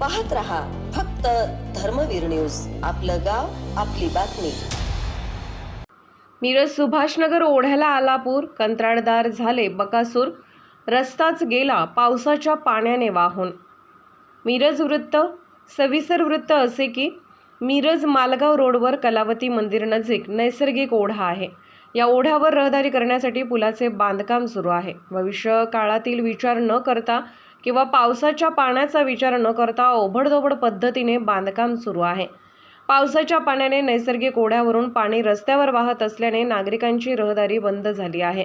पाहत रहा फक्त धर्मवीर न्यूज. आपलं गाव आपली बातमी. मिरज सुभाषनगर ओढ्याला आला पूर कंत्राटदार झाले बकासूर. रस्ताच गेला पावसाच्या पाण्याने वाहून. मिरज वृत्त सविसर वृत्त असे की मिरज मालगाव रोडवर कलावती मंदिर नजीक नैसर्गिक ओढा आहे. या ओढ्यावर रहदारी करण्यासाठी पुलाचे बांधकाम सुरू आहे. भविष्य काळातील विचार न करता किंवा पावसाच्या पाण्याचा विचार न करता ओबडधोबड पद्धतीने बांधकाम सुरू आहे. पावसाच्या पाण्याने नैसर्गिक ओढ्यावरून पाणी रस्त्यावर वाहत असल्याने नागरिकांची रहदारी बंद झाली आहे.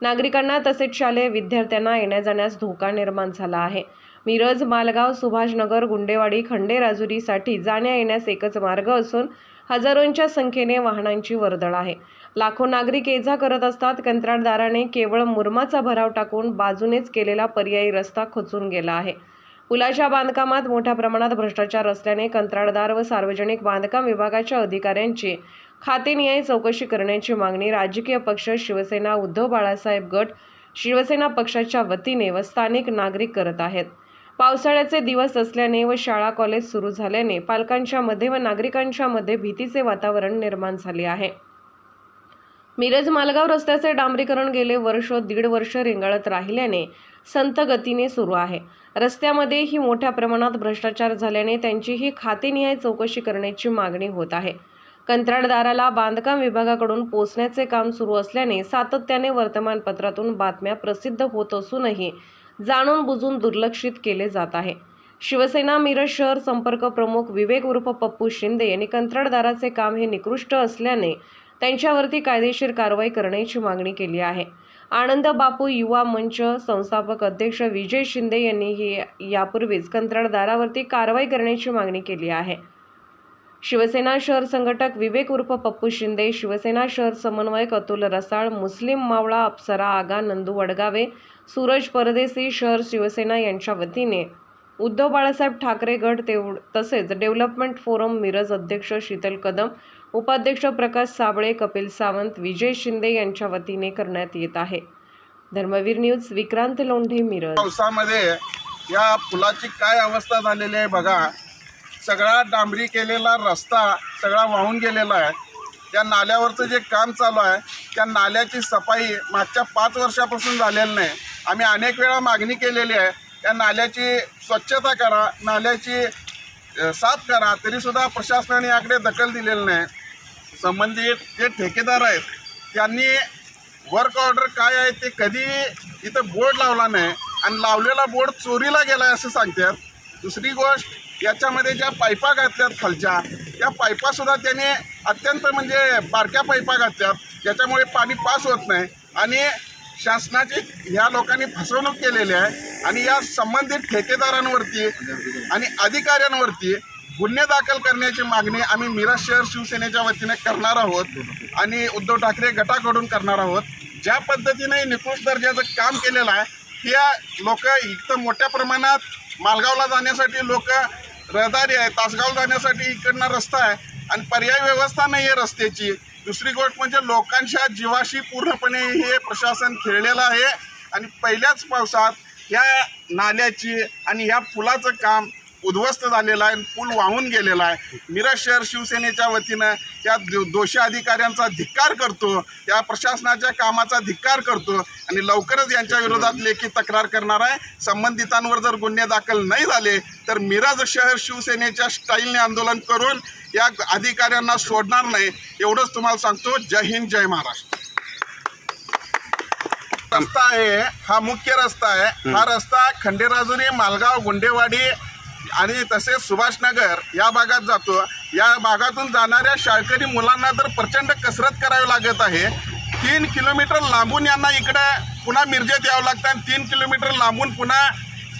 नागरिकांना तसेच शालेय विद्यार्थ्यांना येण्या जाण्यास धोका निर्माण झाला आहे. मिरज मालगाव सुभाषनगर गुंडेवाडी खंडेराजुरीसाठी जाण्या येण्यास एकच मार्ग असून हजारोंच्या संख्येने वाहनांची वर्दळ आहे. लाखो नागरिक ये जा करत असतात. कंत्राटदाराने केवळ मुरमाचा भराव टाकून बाजूनेच केलेला पर्यायी रस्ता खोचून गेला आहे. पुलाच्या बांधकामात मोठ्या प्रमाणात भ्रष्टाचार असल्याने कंत्राटदार व सार्वजनिक बांधकाम विभागाच्या अधिकाऱ्यांची खातेनिहाय चौकशी करण्याची मागणी राजकीय पक्ष शिवसेना उद्धव बाळासाहेब गट शिवसेना पक्षाच्या वतीने व स्थानिक नागरिक करत आहेत. पावसाळ्याचे दिवस असल्याने व शाळा कॉलेज सुरू झाल्याने पालकांच्यामध्ये व नागरिकांच्यामध्ये भीतीचे वातावरण निर्माण झाले आहे. मिरज मालगाव रस्त्याचे डांबरीकरण गेले वर्ष दीड वर्ष रेंगाळत राहिल्याने संत गतीने सुरू आहे. रस्त्यामध्येही मोठ्या प्रमाणात भ्रष्टाचार झाल्याने त्यांचीही खातेनिहाय चौकशी करण्याची मागणी होत आहे. कंत्राटदाराला बांधकाम विभागाकडून पोचण्याचे काम सुरू असल्याने सातत्याने वर्तमानपत्रातून बातम्या प्रसिद्ध होत असूनही जाणून बुजून दुर्लक्षित केले जात आहे. शिवसेना मिरज शहर संपर्क प्रमुख विवेक उर्फ पप्पू शिंदे यांनी कंत्राटदाराचे काम हे निकृष्ट असल्याने त्यांच्यावरती कायदेशीर कारवाई करण्याची मागणी केली आहे. आनंद बापू युवा मंच संस्थापक अध्यक्ष विजय शिंदे यांनीही यापूर्वीच कंत्राटदारावरती कारवाई करण्याची मागणी केली आहे. शिवसेना शहर संघटक विवेक उर्फ पप्पू शिंदे शिवसेना शहर समन्वयक अतुल रसाळ मुस्लिम मावळा अप्सरा आगा नंदू वडगावे सूरज परदेसी शहर शिवसेना यांच्या वतीने. उद्धव बाळासाहेब ठाकरे गट तेव तसेच डेव्हलपमेंट फोरम मिरज अध्यक्ष शीतल कदम उपाध्यक्ष प्रकाश साबळे कपिल सावंत विजय शिंदे यांच्या वतीने करण्यात येत आहे. धर्मवीर न्यूज विक्रांत लोंढे मिरज. पावसामध्ये या पुलाची काय अवस्था झालेली आहे बघा. सगळा डांबरी केलेला रस्ता सगळा वाहून गेलेला आहे. त्या नाल्यावरचं जे काम चालू आहे त्या नाल्याची सफाई मागच्या पाच वर्षापासून झालेली नाही. आम्ही अनेक वेळा मागणी केलेली आहे त्या नाल्याची स्वच्छता करा नाल्याची साफ करा तरीसुद्धा प्रशासनाने याकडे दखल दिलेली नाही. संबंधित जे ठेकेदार आहेत त्यांनी वर्क ऑर्डर काय आहे ते कधी इथं बोर्ड लावला नाही आणि लावलेला बोर्ड चोरीला गेला आहे असं सांगतात. दुसरी गोष्ट याच्यामध्ये ज्या पायपा घातल्यात खालच्या त्या पायपासुद्धा त्याने अत्यंत म्हणजे बारक्या पायपा घातल्यात. ज्याच्यामुळे पाणी पास होत नाही. आणि शासनाची ह्या लोकांनी फसवणूक केलेली आहे. आणि या संबंधित ठेकेदारांवरती आणि अधिकाऱ्यांवरती गुन्हे दाखल करण्याची मागणी आम्ही मिरज शहर शिवसेनेच्या वतीने करणार आहोत. आणि उद्धव ठाकरे गटाकडून करणार आहोत. ज्या पद्धतीने निकृष्ट दर्जाचं काम केलेलं आहे त्या लोक इथं मोठ्या प्रमाणात मालगावला जाण्यासाठी लोक रहदारी आहे. तासगाव जाण्यासाठी इकडनं रस्ता आहे आणि पर्याय व्यवस्था नाही आहे रस्त्याची. दुसरी गोष्ट म्हणजे लोकांच्या जीवाशी पूर्णपणे हे प्रशासन खेळलेलं आहे. आणि पहिल्याच पावसात या नाल्याची आणि या पुलाचं काम उद्ध्वस्त झालेला आहे पूल वाहून गेलेला आहे. मिरज शहर शिवसेनेच्या वतीनं त्या दोषी अधिकाऱ्यांचा धिक्कार करतो त्या प्रशासनाच्या कामाचा धिक्कार करतो आणि लवकरच यांच्या विरोधात लेखी तक्रार करणार आहे. संबंधितांवर जर गुन्हे दाखल नाही झाले तर मिरज शहर शिवसेनेच्या स्टाईलने आंदोलन करून या अधिकाऱ्यांना सोडणार नाही. एवढंच तुम्हाला सांगतो. जय हिंद जय महाराष्ट्र. रस्ता आहे हा मुख्य रस्ता आहे. हा रस्ता खंडेराजुरी मालगाव गुंडेवाडी आणि तसेच सुभाषनगर या भागात जातो. या भागातून जाणाऱ्या शाळकरी मुलांना तर प्रचंड कसरत करावी लागत आहे. तीन किलोमीटर लांबून यांना इकडं पुन्हा मिरजेत यावं लागतं आणि तीन किलोमीटर लांबून पुन्हा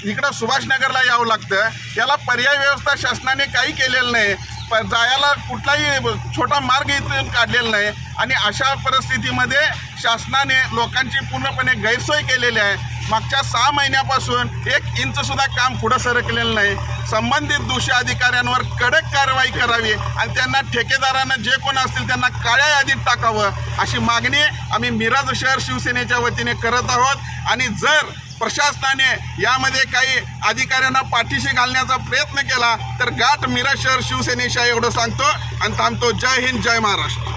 इकडं सुभाषनगरला यावं लागतं. याला पर्याय व्यवस्था शासनाने काही केलेलं नाही. प जायला कुठलाही छोटा मार्ग इथून काढलेला नाही. आणि अशा परिस्थितीमध्ये शासनाने लोकांची पूर्णपणे गैरसोय केलेली आहे. मागच्या सहा महिन्यापासून एक इंचसुद्धा काम पुढं सरकलेलं नाही. संबंधित दोषी अधिकाऱ्यांवर कडक कारवाई करावी आणि त्यांना ठेकेदारांना जे कोण असतील त्यांना काळ्या यादीत टाकावं अशी मागणी आम्ही मिरज शहर शिवसेनेच्या वतीने करत आहोत. आणि जर प्रशासनाने यामध्ये काही अधिकाऱ्यांना पाठीशी घालण्याचा प्रयत्न केला तर गाठ मिरज शहर शिवसेनेच्या एवढं सांगतो आणि थांबतो. जय हिंद जय महाराष्ट्र.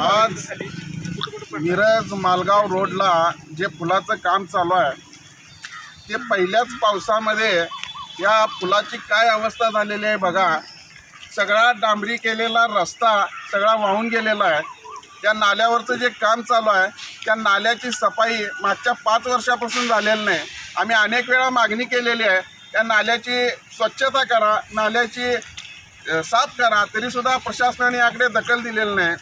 आज मिरज मालगाव रोडला जे पुलाचं काम चालू आहे ते पहिल्याच पावसामध्ये या पुलाची काय अवस्था झालेली आहे बघा. सगळा डांबरी केलेला रस्ता सगळा वाहून गेलेला आहे. त्या नाल्यावरचं जे काम चालू आहे त्या नाल्याची सफाई मागच्या पाच वर्षापासून झालेली नाही. आम्ही अनेक वेळा मागणी केलेली आहे त्या नाल्याची स्वच्छता करा नाल्याची साफ करा तरीसुद्धा प्रशासनाने याकडे दखल दिलेली नाही.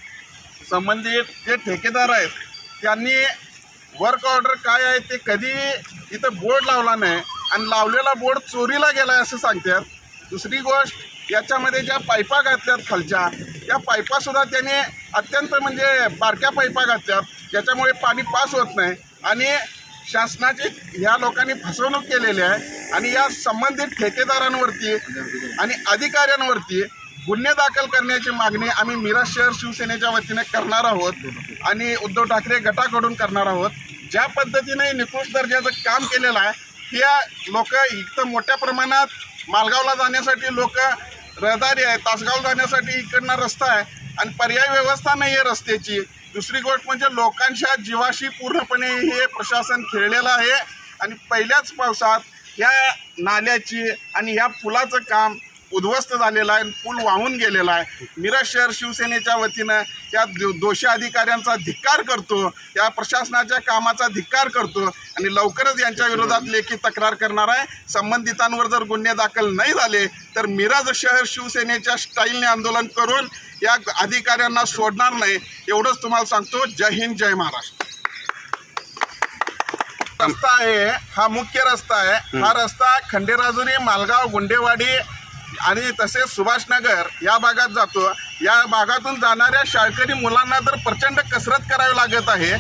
संबंधित जे ठेकेदार आहेत त्यांनी वर्क ऑर्डर काय आहे ते कधी इथं बोर्ड लावला नाही आणि लावलेला बोर्ड चोरीला गेला आहे असं सांगतात. दुसरी गोष्ट याच्यामध्ये ज्या पायपा घातल्यात खालच्या त्या पायपासुद्धा त्याने अत्यंत म्हणजे बारक्या पायपा घातल्यात. ज्याच्यामुळे पाणी पास होत नाही आणि शासनाची ह्या लोकांनी फसवणूक केलेली आहे आणि या संबंधित ठेकेदारांवरती आणि अधिकाऱ्यांवरती गुन्हे दाखल करण्याची मागणी आम्ही मिरज शहर शिवसेनेच्या वतीने करणार आहोत आणि उद्धव ठाकरे गटाकडून करणार आहोत. ज्या पद्धतीने निकृष्ट दर्जाचं काम केलेलं आहे त्या लोक इथं मोठ्या प्रमाणात मालगावला जाण्यासाठी लोक रहदारी आहे तासगाव जाण्यासाठी इकडनं रस्ता आहे आणि पर्याय व्यवस्था नाही आहे रस्त्याची. दुसरी गोष्ट म्हणजे लोकांच्या जीवाशी पूर्णपणे हे प्रशासन खेळलेलं आहे आणि पहिल्याच पावसात या नाल्याची आणि या पुलाचं काम उद्ध्वस्त झालेला आहे पूल वाहून गेलेला आहे. मिरज शहर शिवसेनेच्या वतीनं त्या दो- दोषी अधिकाऱ्यांचा धिक्कार करतो या प्रशासनाच्या कामाचा धिक्कार करतो आणि लवकरच यांच्या विरोधात लेखी तक्रार करणार आहे. संबंधितांवर जर गुन्हे दाखल नाही झाले तर मिरज शहर शिवसेनेच्या स्टाईलने आंदोलन करून या अधिकाऱ्यांना सोडणार नाही. एवढंच तुम्हाला सांगतो. जय हिंद जय महाराष्ट्र. रस्ता आहे हा मुख्य रस्ता आहे. हा रस्ता खंडेराजुरी मालगाव गुंडेवाडी आणि तसेच सुभाषनगर या भागात जातो. या भागातून जाणाऱ्या शाळकरी मुलांना तर प्रचंड कसरत करावी लागत आहे.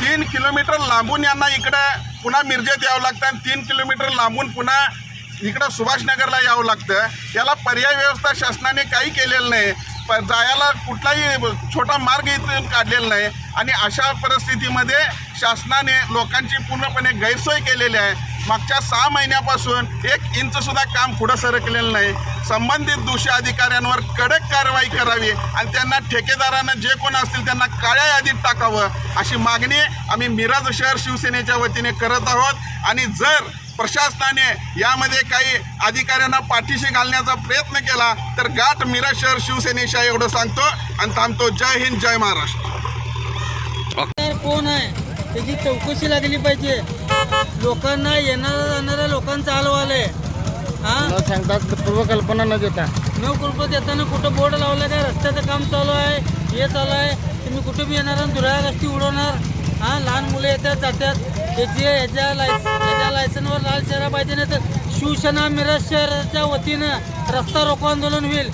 तीन किलोमीटर लांबून यांना इकडं पुन्हा मिरजेत यावं लागतं आणि तीन किलोमीटर लांबून पुन्हा इकडं सुभाषनगरला यावं लागतं. याला पर्याय व्यवस्था शासनाने काही केलेलं नाही. प जायला कुठलाही छोटा मार्ग इथून काढलेला नाही. आणि अशा परिस्थितीमध्ये शासनाने लोकांची पूर्णपणे गैरसोय केलेली आहे. मागच्या सहा महिन्यापासून एक इंचसुद्धा काम पुढं सरकलेलं नाही. संबंधित दोषी अधिकाऱ्यांवर कडक कारवाई करावी आणि त्यांना ठेकेदारांना जे कोण असतील त्यांना काळ्या यादीत टाकावं अशी मागणी आम्ही मिरज शहर शिवसेनेच्या वतीने करत आहोत. आणि जर प्रशासनाने यामध्ये काही अधिकाऱ्यांना पाठीशी घालण्याचा प्रयत्न केला तर गाठ मिरज शहर शिवसेनेच्या एवढं सांगतो. आणि थांबतो. जय हिंद जय महाराष्ट्र. कोण आहे? त्याची चौकशी लागली पाहिजे. लोकांना येणाऱ्या जाणाऱ्या लोकांचं आहे. हा? न सांगता पूर्वकल्पना न देता. न कृपा देताना कुठं बोर्ड लावलं काय? रस्त्याचं काम चालू आहे हे चालू आहे. तुम्ही कुठे बी येणार दुराया रस्ती उडवणार? हा? लहान मुलं येतात जातात. त्याची ह्याच्या लायस ह्याच्या लायसनवर लाल चेहरा पाहिजे नाही तर शिवसेना मिरज शहराच्या वतीनं रस्ता रोको आंदोलन होईल.